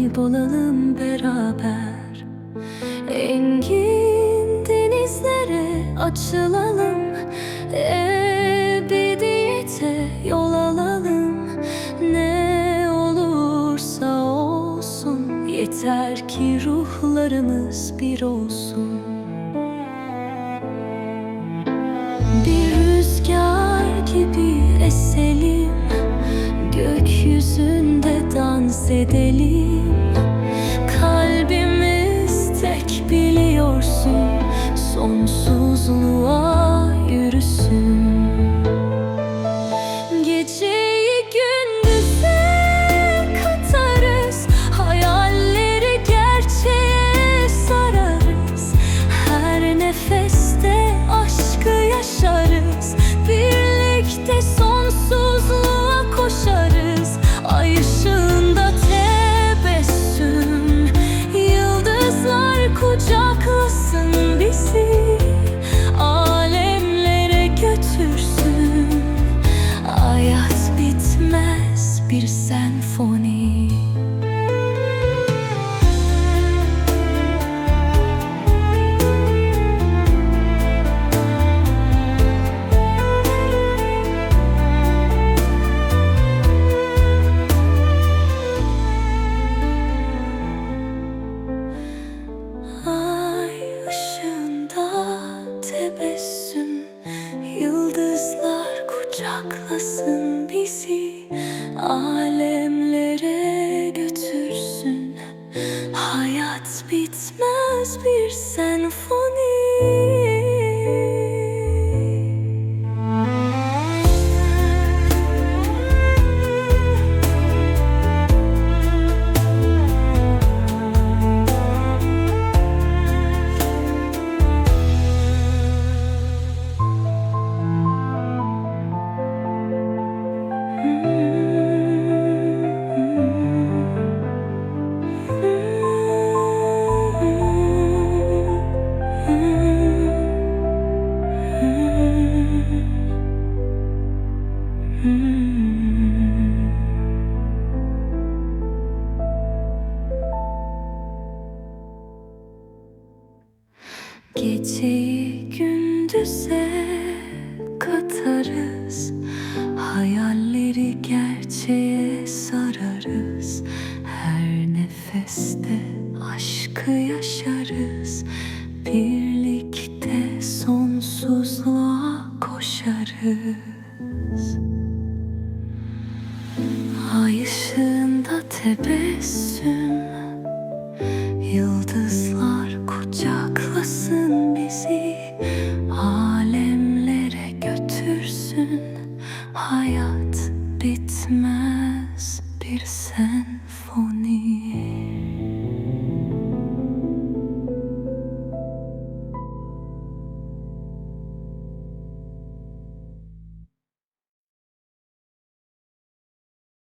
kaybolalım beraber. Engin denizlere açılalım Ebediyete yol alalım. Ne olursa olsun Yeter ki ruhlarımız bir olsun. Bir rüzgar gibi eselim Gökyüzünde dans edelim Sonsuzluğa kucaklasın bizi Alemlere götürsün. Hayat bitmez bir senfoni Geceyi gündüze katarız. Hayalleri gerçeğe sararız. Her nefeste aşkı yaşarız. Birlikte sonsuzluğa koşarız Ay tebessüm. Yıldızlar kucaklasın bizi. Alemlere götürsün. Hayat bitmez bir sen.